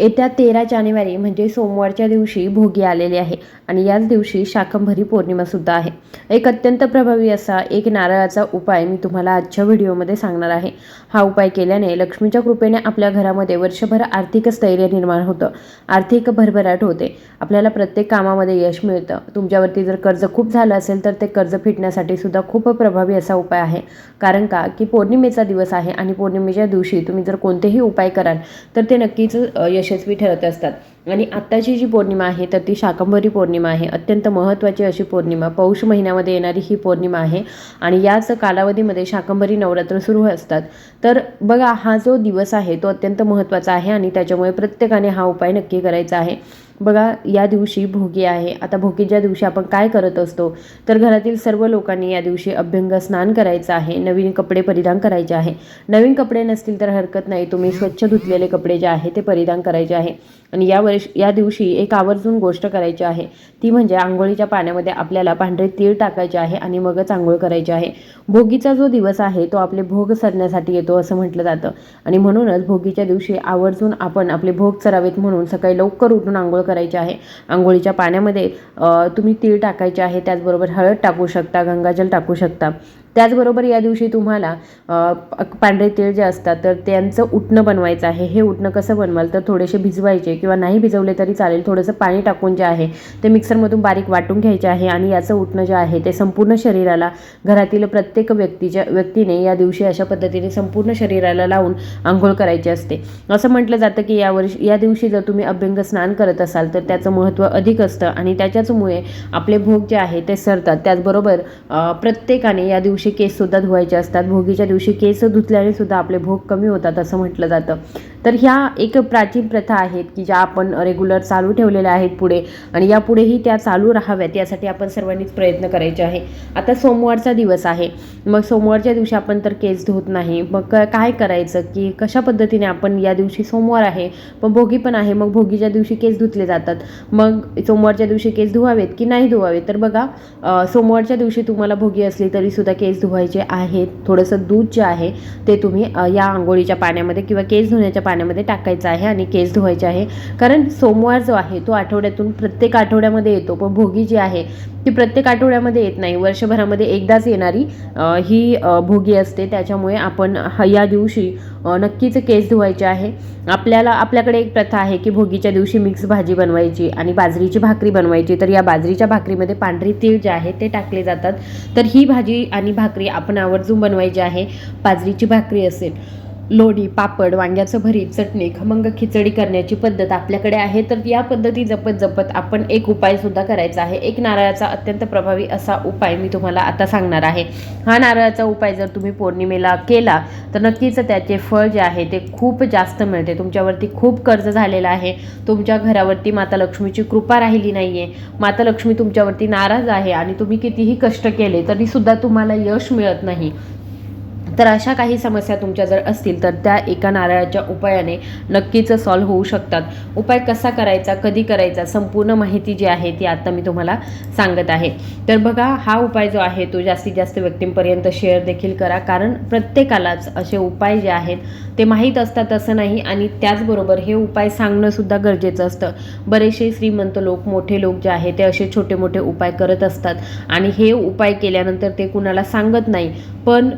येत्या तेरा जानेवारी म्हणजे सोमवारच्या दिवशी भोगी आलेले आहे आणि याच दिवशी शाकंभरी पौर्णिमासुद्धा आहे. एक अत्यंत प्रभावी असा एक नारळाचा उपाय मी तुम्हाला आजच्या व्हिडिओमध्ये सांगणार आहे. हा उपाय केल्याने लक्ष्मीच्या कृपेने आपल्या घरामध्ये वर्षभर आर्थिक स्थैर्य निर्माण होतं. आर्थिक भरभराट होते. आपल्याला प्रत्येक कामामध्ये यश मिळतं. तुमच्यावरती जर कर्ज खूप झालं असेल तर ते कर्ज फिटण्यासाठी सुद्धा खूप प्रभावी असा उपाय आहे. कारण का? की पौर्णिमेचा दिवस आहे आणि पौर्णिमेच्या दिवशी तुम्ही जर कोणतेही उपाय कराल तर ते नक्कीच यश यशस्वी ठरत असतात. आणि आत्ताची जी पौर्णिमा आहे तर ती शाकंभरी पौर्णिमा आहे. अत्यंत महत्त्वाची अशी पौर्णिमा. पौष महिन्यामध्ये येणारी ही पौर्णिमा आहे. आणि याच कालावधीमध्ये शाकंभरी नवरात्र सुरू असतात. तर बघा हा जो दिवस आहे तो अत्यंत महत्त्वाचा आहे आणि त्याच्यामुळे प्रत्येकाने हा उपाय नक्की करायचा आहे. बघा या दिवशी भोगी आहे. आता भोगीच्या दिवशी आपण काय करत असतो? तर घरातील सर्व लोकांनी या दिवशी अभ्यंग स्नान करायचं आहे. नवीन कपडे परिधान करायचे आहे. नवीन कपडे नसतील तर हरकत नाही. तुम्ही स्वच्छ धुतलेले कपडे जे आहे ते परिधान करायचे आहे. आणि यावर वर्ष या दिवशी एक आवर्जून गोष्ट करायची आहे. ती म्हणजे आंघोळीच्या पाण्यामध्ये आपल्याला पांढरे तीळ टाकायचे आहे आणि मगच आंघोळ करायची आहे. भोगीचा जो दिवस आहे तो आपले भोग सरण्यासाठी येतो असं म्हटलं जातं. आणि म्हणूनच भोगीच्या दिवशी आवर्जून आपण आपले भोग चरावेत म्हणून सकाळी लवकर उठून आंघोळ करायची आहे. आंघोळीच्या पाण्यामध्ये तुम्ही तीळ टाकायचे आहे त्याचबरोबर हळद टाकू शकता गंगाजल टाकू शकता. त्याचबरोबर या दिवशी तुम्हाला पांढरे तीळ जे असतात तर त्यांचं उटणं बनवायचं आहे. हे उटणं कसं बनवाल? तर थोडेसे भिजवायचे किंवा नाही भिजवले तरी चालेल. थोडंसं पाणी टाकून जे आहे ते मिक्सरमधून बारीक वाटून घ्यायचे आहे आणि याचं उटणं जे आहे ते संपूर्ण शरीराला घरातील प्रत्येक व्यक्तीच्या व्यक्तीने या दिवशी अशा पद्धतीने संपूर्ण शरीराला लावून आंघोळ करायची असते. असं म्हटलं जातं की या वर्षी या दिवशी जर तुम्ही अभ्यंग स्नान करत असाल तर त्याचं महत्त्व अधिक असतं आणि त्याच्याचमुळे आपले भोग जे आहे ते सरतात. त्याचबरोबर प्रत्येकाने या दिवशी केससुद्धा धुवायचे असतात. भोगीच्या दिवशी केस धुतल्याने सुद्धा आपले भोग कमी होतात असं म्हटलं जातं. तर ह्या एक प्राचीन प्रथा आहेत की ज्या आपण रेग्युलर चालू ठेवलेल्या आहेत पुढे आणि यापुढेही त्या चालू राहाव्यात यासाठी आपण सर्वांनीच प्रयत्न करायचे आहे. आता सोमवारचा दिवस आहे. मग सोमवारच्या दिवशी आपण तर केस धुत नाही. मग काय करायचं की कशा पद्धतीने आपण या दिवशी सोमवार आहे पण भोगी पण आहे मग भोगीच्या दिवशी केस धुतले जातात. मग सोमवारच्या दिवशी केस धुवावेत की नाही धुवावेत? तर बघा सोमवारच्या दिवशी तुम्हाला भोगी असली तरीसुद्धा केस केस धुवायचे आहेत थोडंसं दूध जे आहे ते तुम्ही या आंघोळीच्या पाण्यामध्ये किंवा केस धुण्याच्या पाण्यामध्ये टाकायचं आहे आणि केस धुवायचे आहे. कारण सोमवार जो आहे तो आठवड्यातून प्रत्येक आठवड्यामध्ये येतो. पण भोगी जी आहे ती प्रत्येक आठवड्यामध्ये येत नाही. वर्षभरामध्ये एकदाच येणारी ही भोगी असते. त्याच्यामुळे आपण या दिवशी नक्कीच केस धुवायचे आहे. आपल्याला आपल्याकडे एक प्रथा आहे की भोगीच्या दिवशी मिक्स भाजी बनवायची आणि बाजरीची भाकरी बनवायची. तर या बाजरीच्या भाकरीमध्ये पांढरी तीळ जे आहे ते टाकले जातात. तर ही भाजी आणि भाकरी आपण आवर्जून बनवायची आहे. बाजरीची भाकरी असेल लोणी पापड वांग्याचं भरीत चटणी खमंग खिचडी करण्याची पद्धत आपल्याकडे आहे तर या पद्धती जपत जपत आपण एक उपायसुद्धा करायचा आहे. एक नारळाचा अत्यंत प्रभावी असा उपाय मी तुम्हाला आता सांगणार आहे. हा नारळाचा उपाय जर तुम्ही पौर्णिमेला केला तर नक्कीच त्याचे फळ जे आहे ते खूप जास्त मिळते. तुमच्यावरती खूप कर्ज झालेला आहे. तुमच्या घरावरती माता लक्ष्मीची कृपा राहिली नाही आहे माता लक्ष्मी तुमच्यावरती नाराज आहे आणि तुम्ही कितीही कष्ट केले तरीसुद्धा तुम्हाला यश मिळत नाही. तर अशा काही समस्या तुमच्या जर असतील तर त्या एका नारळाच्या उपायाने नक्कीच सॉल्व्ह होऊ शकतात. उपाय कसा करायचा कधी करायचा संपूर्ण माहिती जी आहे ती आता मी तुम्हाला सांगत आहे. तर बघा हा उपाय जो आहे तो जास्तीत जास्त व्यक्तींपर्यंत शेअर देखील करा. कारण प्रत्येकालाच असे उपाय जे आहेत ते माहीत असतात असं नाही आणि त्याचबरोबर हे उपाय सांगणंसुद्धा गरजेचं असतं. बरेचसे श्रीमंत लोक मोठे लोक जे आहे ते असे छोटे मोठे उपाय करत असतात आणि हे उपाय केल्यानंतर ते कुणाला सांगत नाही. पण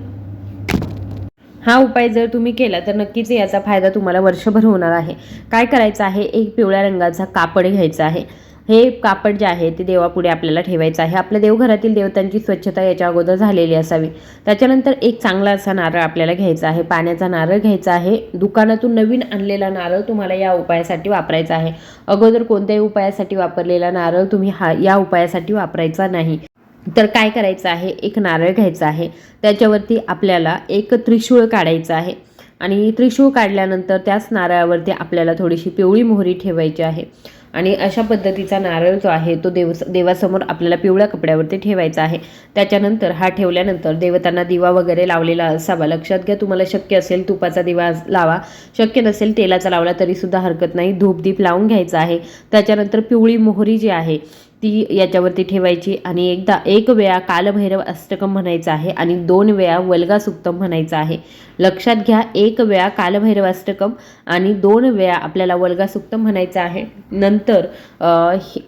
हा उपाय जर तुम्ही केला तर नक्कीच याचा फायदा तुम्हाला वर्षभर होणार आहे. काय करायचं आहे? एक पिवळ्या रंगाचा कापड घ्यायचा आहे. हे कापड जे आहे ते देवापुढे आपल्याला ठेवायचं आहे. आपल्या देवघरातील देवतांची स्वच्छता याच्या अगोदर झालेली असावी. त्याच्यानंतर एक चांगला असा नारळ आपल्याला घ्यायचा आहे. पाण्याचा नारळ घ्यायचा आहे. दुकानातून नवीन आणलेला नारळ तुम्हाला या उपायासाठी वापरायचा आहे. अगोदर कोणत्याही उपायासाठी वापरलेला नारळ तुम्ही हा या उपायासाठी वापरायचा नाही. तर काय करायचं आहे? एक नारळ घ्यायचा आहे. त्याच्यावरती आपल्याला एक त्रिशूळ काढायचं आहे. आणि त्रिशूळ काढल्यानंतर त्याच नारळावरती आपल्याला थोडीशी पिवळी मोहरी ठेवायची आहे. आणि अशा पद्धतीचा नारळ जो आहे तो देव देवासमोर आपल्याला पिवळ्या कपड्यावरती ठेवायचा आहे. त्याच्यानंतर हा ठेवल्यानंतर देवतांना दिवा वगैरे लावलेला असावा. लक्षात घ्या तुम्हाला शक्य असेल तुपाचा दिवा लावा. शक्य नसेल तेलाचा लावला तरीसुद्धा हरकत नाही. धूपदीप लावून घ्यायचा आहे. त्याच्यानंतर पिवळी मोहरी जी आहे ती याच्यावरती ठेवायची आणि एकदा एक वेळा कालभैरव अष्टकम म्हणायचं आहे आणि दोन वेळा वल्गा सुक्तम म्हणायचं आहे. लक्षात घ्या एक वेळा कालभैरव अष्टकम आणि दोन वेळा आपल्याला वल्गा सुक्तम म्हणायचं आहे. नंतर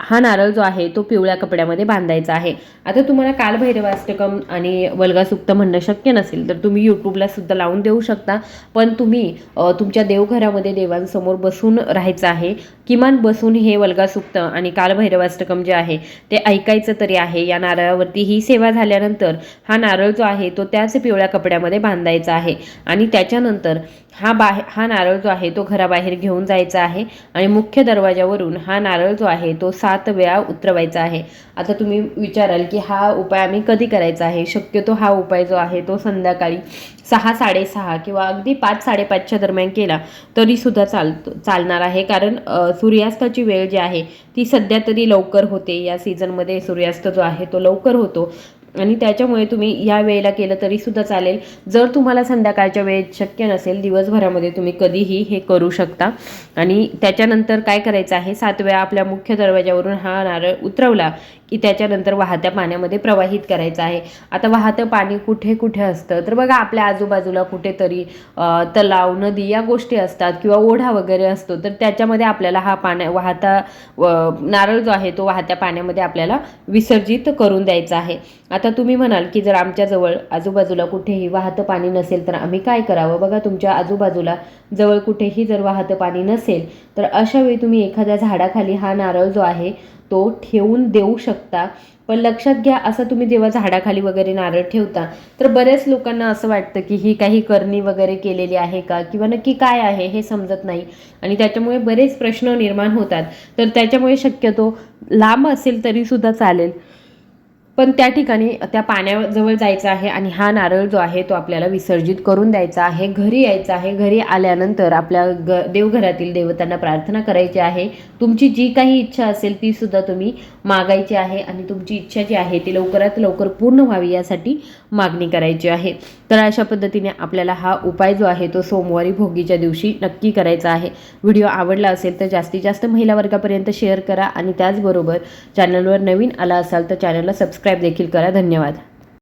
हा नारळ जो आहे तो पिवळ्या कपड्यामध्ये बांधायचा आहे. आता तुम्हाला कालभैरव अष्टकम आणि वल्गा सुक्तम म्हणणं शक्य नसेल तर तुम्ही यूट्यूबला सुद्धा लावून देऊ शकता. पण तुम्ही तुमच्या देवघरामध्ये देवांसमोर बसून राहायचं आहे. किमान बसून हे वल्गा सुक्त आणि कालभैरव अष्टकम जे आहे आहे. ते ऐकायचं तरी आहे. या नारळावरती ही सेवा झाल्यानंतर हा नारळ जो आहे तो त्याच पिवळ्या कपड्यामध्ये बांधायचा आहे. आणि त्याच्यानंतर हा बाहे हा नारळ जो आहे तो घराबाहेर घेऊन जायचा आहे आणि मुख्य दरवाजावरून हा नारळ जो आहे तो सात वेळा उतरवायचा आहे. आता तुम्ही विचाराल की हा उपाय आम्ही कधी करायचा आहे? शक्यतो हा उपाय जो आहे तो संध्याकाळी सहा साडेसहा किंवा अगदी पाच साडेपाचच्या दरम्यान केला तरीसुद्धा चालतो चालणार आहे. कारण सूर्यास्ताची वेळ जी आहे ती सध्या तरी लवकर होते. या सीझनमध्ये सूर्यास्त जो आहे तो लवकर होतो. आणि त्याच्यामुळे तुम्ही या वेळेला केलं तरी सुद्धा चालेल. जर तुम्हाला संध्याकाळच्या वेळेत शक्य नसेल दिवसभरामध्ये तुम्ही कधीही हे करू शकता. आणि त्याच्यानंतर काय करायचं आहे? सात वेळा आपल्या मुख्य दरवाजावरून हा नारळ उतरवला. त्याच्यानंतर वाहत्या पाण्यामध्ये प्रवाहित करायचं आहे. आता वाहतं पाणी कुठे कुठे असतं? तर बघा आपल्या आजूबाजूला कुठेतरी तलाव नदी या गोष्टी असतात किंवा ओढा वगैरे असतो तर त्याच्यामध्ये आपल्याला हा पाण्या वाहता नारळ जो आहे तो वाहत्या पाण्यामध्ये आपल्याला विसर्जित करून द्यायचा आहे. आता तुम्ही म्हणाल की जर आमच्याजवळ आजूबाजूला कुठेही वाहतं पाणी नसेल तर आम्ही काय करावं? बघा तुमच्या आजूबाजूला जवळ कुठेही जर वाहतं पाणी नसेल तर अशा वेळी तुम्ही एखाद्या झाडाखाली हा नारळ जो आहे तो ठेवून देऊ शकता. पण लक्षात घ्या असं तुम्ही जेव्हा झाडाखाली वगैरे नारळ ठेवता तर बऱ्याच लोकांना असं वाटतं की ही काही करणी वगैरे केलेली आहे का? किंवा नक्की काय आहे हे समजत नाही. आणि त्याच्यामुळे बरेच प्रश्न निर्माण होतात. तर त्याच्यामुळे शक्यतो लांब असेल तरीसुद्धा चालेल. पण त्या ठिकाणी त्या पाण्याजवळ जायचं आहे आणि हा नारळ जो आहे तो आपल्याला विसर्जित करून द्यायचा आहे. घरी यायचं आहे. घरी आल्यानंतर आपल्या ग देवघरातील देवतांना प्रार्थना करायची आहे. तुमची जी काही इच्छा असेल ती सुद्धा तुम्ही मागायची आहे आणि तुमची इच्छा जी आहे ती लवकरात लवकर पूर्ण व्हावी यासाठी मागणी करायची आहे. तर अशा पद्धतीने आपल्याला हा उपाय जो आहे तो सोमवारी भोगीच्या दिवशी नक्की करायचा आहे. व्हिडिओ आवडला असेल तर जास्तीत जास्त महिला वर्गापर्यंत शेअर करा आणि त्याचबरोबर चॅनलवर नवीन आला असाल तर चॅनलला सबस्क्राईब देखील करा. धन्यवाद.